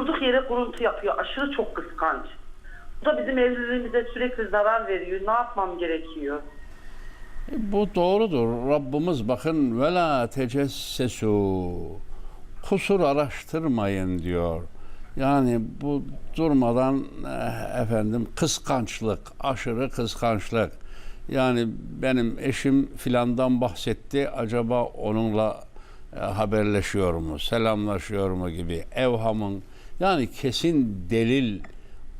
durduk yere kuruntu yapıyor. Aşırı çok kıskanç. Bu da bizim evliliğimize sürekli zarar veriyor. Ne yapmam gerekiyor? E, Bu doğrudur. Rabbimiz bakın ve tecessesu kusur araştırmayın diyor. Yani bu durmadan eh, efendim kıskançlık, aşırı kıskançlık. Yani benim eşim filandan bahsetti. Acaba onunla e, haberleşiyor mu, selamlaşıyor mu gibi evhamın yani kesin delil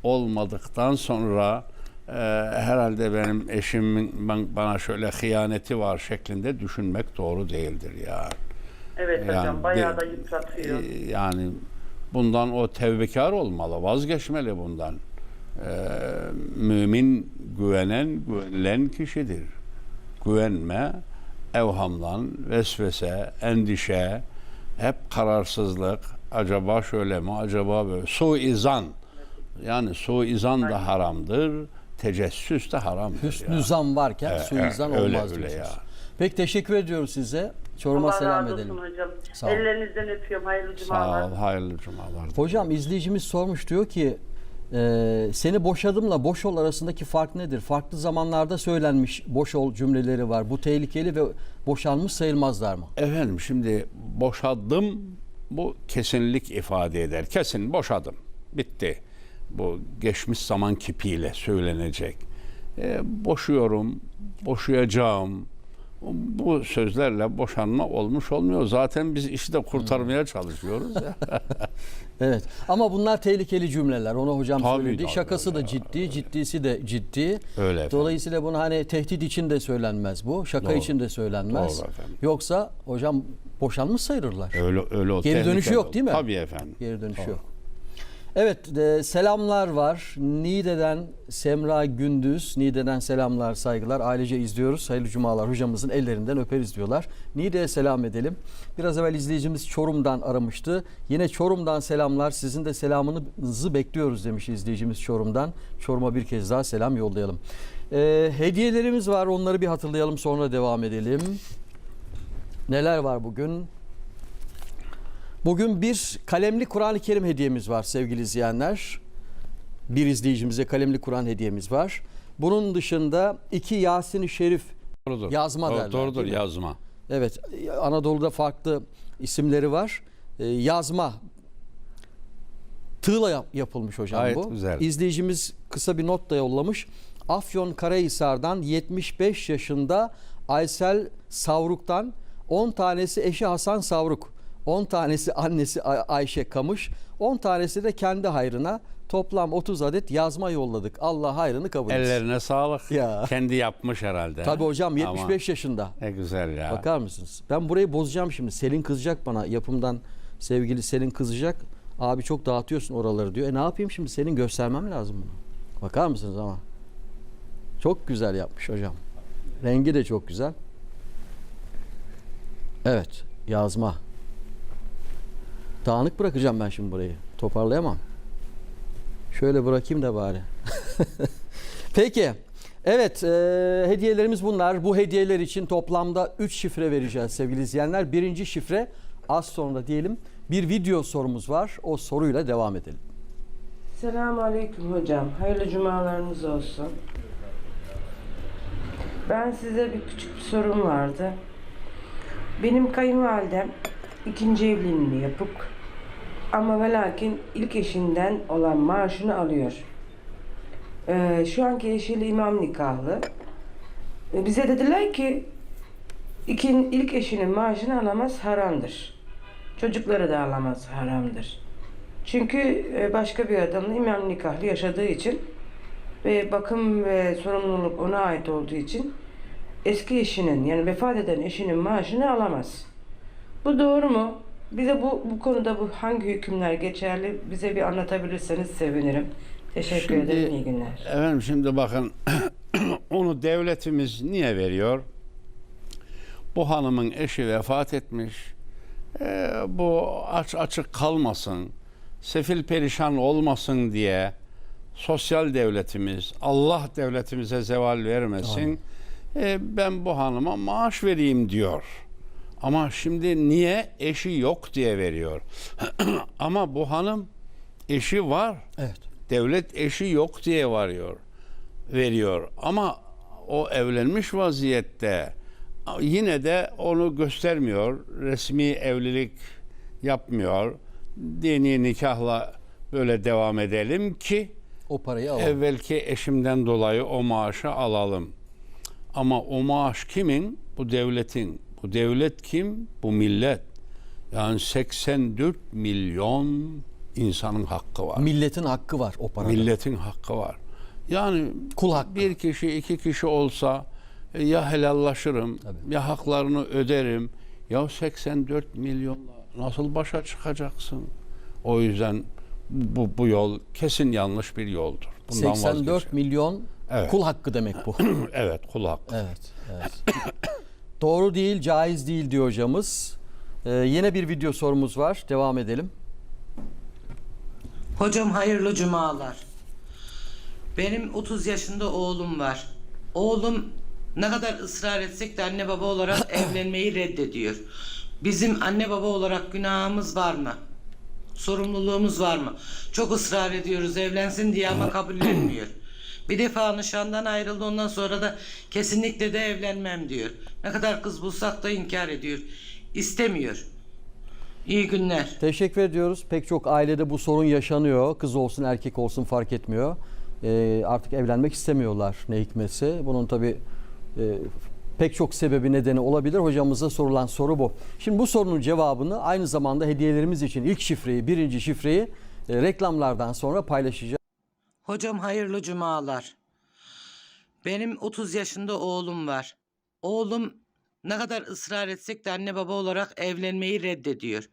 olmadıktan sonra e, herhalde benim eşimin ben, bana şöyle hıyaneti var şeklinde düşünmek doğru değildir ya. Evet hocam Yani bayağı da yıpratıyor. E, yani bundan o tevbekar olmalı, vazgeçmeli bundan. E, mümin güvenen, güvenilen kişidir. Güvenme, evhamlan, vesvese, endişe, hep kararsızlık, acaba şöyle mi, acaba böyle, suizan. Yani suizan da haramdır, tecessüs de haramdır. Hüsnü ya. zan varken Evet, suizan evet, öyle, olmaz öyle diyorsunuz. ya. Peki teşekkür ediyoruz size. Çorum'a Allah selam razı edelim. olsun hocam. Sağ ol. Ellerinizden öpüyorum. Hayırlı cumalar. Sağ ol, hayırlı cumalar. Hocam izleyicimiz sormuş diyor ki e, seni boşadımla boş ol arasındaki fark nedir? Farklı zamanlarda söylenmiş boş ol cümleleri var. Bu tehlikeli ve boşanmış sayılmazlar mı? Efendim şimdi boşadım bu kesinlik ifade eder. Kesin boşadım. Bitti. Bu geçmiş zaman kipiyle söylenecek. E, boşuyorum, boşayacağım. Bu sözlerle boşanma olmuş olmuyor. Zaten biz işi de kurtarmaya çalışıyoruz. Evet. Ama bunlar tehlikeli cümleler. Onu hocam Tabii, söyledi. tabii, Şakası da öyle. ciddi, ciddisi de ciddi. Öyle efendim. Dolayısıyla bunu hani tehdit için de söylenmez bu. Şaka Doğru. için de söylenmez. Doğru efendim. Yoksa hocam boşanmış sayılırlar. öyle öyle o Geri dönüşü yok değil mi? Tabii efendim. Geri dönüşü Doğru. yok. Evet e, selamlar var. Niğde'den Semra Gündüz. Niğde'den selamlar saygılar. Ailece izliyoruz. Hayırlı cumalar. Hocamızın ellerinden öperiz diyorlar. Niğde'ye selam edelim. Biraz evvel izleyicimiz Çorum'dan aramıştı. Yine Çorum'dan selamlar. Sizin de selamınızı bekliyoruz demiş izleyicimiz Çorum'dan. Çorum'a bir kez daha selam yollayalım. E, hediyelerimiz var. Onları bir hatırlayalım sonra devam edelim. Neler var bugün? Bugün bir kalemli Kur'an-ı Kerim hediyemiz var sevgili izleyenler. Bir izleyicimize kalemli Kur'an hediyemiz var. Bunun dışında iki Yasin-i Şerif Doğrudur. Yazma Doğru- derler, Doğrudur yazma. Evet, Anadolu'da farklı isimleri var. Ee, yazma tığla yap- yapılmış hocam Gayet bu. güzel. İzleyicimiz kısa bir not da yollamış. Afyon Karahisar'dan 75 yaşında Aysel Savruk'tan 10 tanesi eşi Hasan Savruk, 10 tanesi annesi Ay- Ayşe Kamış, 10 tanesi de kendi hayrına toplam 30 adet yazma yolladık. Allah hayrını kabul etsin. Ellerine sağlık. Ya. Kendi yapmış herhalde. Tabii hocam Ama 75 yaşında. Ne güzel ya. Bakar mısınız? Ben burayı bozacağım şimdi. Selin kızacak bana. Yapımdan sevgili Selin kızacak. Abi çok dağıtıyorsun oraları diyor. E ne yapayım şimdi? Senin göstermem lazım bunu. Bakar mısınız ama? Çok güzel yapmış hocam. Rengi de çok güzel. Evet. Yazma. Dağınık bırakacağım ben şimdi burayı. Toparlayamam. Şöyle bırakayım da bari. Peki. Evet, e, hediyelerimiz bunlar. Bu hediyeler için toplamda 3 şifre vereceğiz sevgili izleyenler. Birinci şifre az sonra diyelim bir video sorumuz var. O soruyla devam edelim. Selamun Aleyküm hocam. Hayırlı cumalarınız olsun. Ben size bir küçük bir sorum vardı. Benim kayınvalidem ikinci evliliğini yapıp ama ve lakin ilk eşinden olan maaşını alıyor. Ee, şu anki eşiyle imam nikahlı. Ee, bize dediler ki ikin, ilk eşinin maaşını alamaz haramdır. Çocukları da alamaz haramdır. Çünkü e, başka bir adamla imam nikahlı yaşadığı için ve bakım ve sorumluluk ona ait olduğu için eski eşinin yani vefat eden eşinin maaşını alamaz. Bu doğru mu? Bize bu bu konuda bu hangi hükümler geçerli bize bir anlatabilirseniz sevinirim. Teşekkür Şimdi- ederim. İyi günler. Efendim şimdi bakın onu devletimiz niye veriyor? Bu hanımın eşi vefat etmiş. Ee, bu aç açık kalmasın, sefil perişan olmasın diye sosyal devletimiz, Allah devletimize zeval vermesin. Ee, ben bu hanıma maaş vereyim diyor. Ama şimdi niye eşi yok diye veriyor. Ama bu hanım eşi var. Evet. Devlet eşi yok diye varıyor. Veriyor. Ama o evlenmiş vaziyette yine de onu göstermiyor. Resmi evlilik yapmıyor. Dini nikahla böyle devam edelim ki O parayı alalım. evvelki eşimden dolayı o maaşı alalım. Ama o maaş kimin? Bu devletin. Bu devlet kim? Bu millet. Yani 84 milyon insanın hakkı var. Milletin hakkı var o parada. Milletin hakkı var. Yani Kul hakkı. bir kişi iki kişi olsa e, ya helallaşırım Tabii. ya haklarını öderim. Ya 84 milyonla nasıl başa çıkacaksın? O yüzden bu, bu yol kesin yanlış bir yoldur. Bundan 84 vazgeçin. milyon Evet. kul hakkı demek bu. Evet kul hakkı. Evet, evet. Doğru değil, caiz değil diyor hocamız. Ee, yine bir video sorumuz var. Devam edelim. Hocam hayırlı cumalar. Benim 30 yaşında oğlum var. Oğlum ne kadar ısrar etsek de anne baba olarak evlenmeyi reddediyor. Bizim anne baba olarak günahımız var mı? Sorumluluğumuz var mı? Çok ısrar ediyoruz evlensin diye ama kabullenmiyor. Bir defa nişandan ayrıldı ondan sonra da kesinlikle de evlenmem diyor. Ne kadar kız bulsak da inkar ediyor. İstemiyor. İyi günler. Teşekkür ediyoruz. Pek çok ailede bu sorun yaşanıyor. Kız olsun erkek olsun fark etmiyor. Ee, artık evlenmek istemiyorlar ne hikmetse. Bunun tabi pek çok sebebi nedeni olabilir. Hocamıza sorulan soru bu. Şimdi bu sorunun cevabını aynı zamanda hediyelerimiz için ilk şifreyi, birinci şifreyi e, reklamlardan sonra paylaşacağız. Hocam hayırlı cumalar. Benim 30 yaşında oğlum var. Oğlum ne kadar ısrar etsek de anne baba olarak evlenmeyi reddediyor.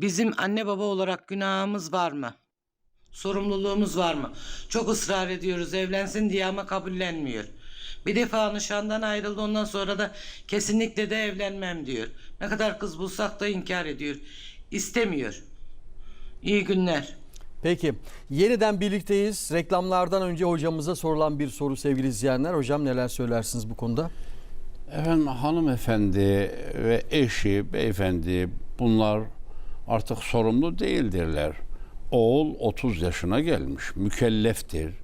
Bizim anne baba olarak günahımız var mı? Sorumluluğumuz var mı? Çok ısrar ediyoruz evlensin diye ama kabullenmiyor. Bir defa nişandan ayrıldı ondan sonra da kesinlikle de evlenmem diyor. Ne kadar kız bulsak da inkar ediyor. İstemiyor. İyi günler. Peki yeniden birlikteyiz. Reklamlardan önce hocamıza sorulan bir soru sevgili izleyenler. Hocam neler söylersiniz bu konuda? Efendim hanımefendi ve eşi, beyefendi bunlar artık sorumlu değildirler. Oğul 30 yaşına gelmiş, mükelleftir,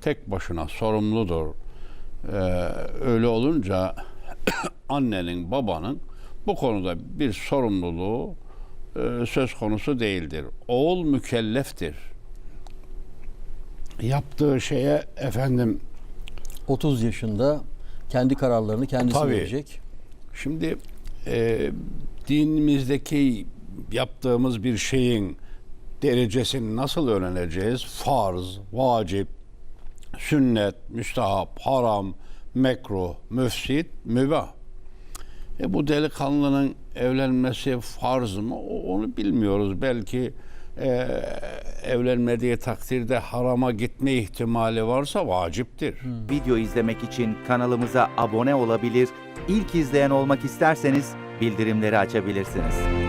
tek başına sorumludur. Ee, öyle olunca annenin, babanın bu konuda bir sorumluluğu söz konusu değildir. Oğul mükelleftir. Yaptığı şeye efendim 30 yaşında kendi kararlarını kendisi Tabii. verecek. Şimdi e, dinimizdeki yaptığımız bir şeyin derecesini nasıl öğreneceğiz? Farz, vacip, sünnet, müstahap, haram, mekruh, müfsit, mübah. E bu delikanlının evlenmesi farz mı? Onu bilmiyoruz. Belki e, evlenmediği takdirde harama gitme ihtimali varsa vaciptir. Video izlemek için kanalımıza abone olabilir, ilk izleyen olmak isterseniz bildirimleri açabilirsiniz.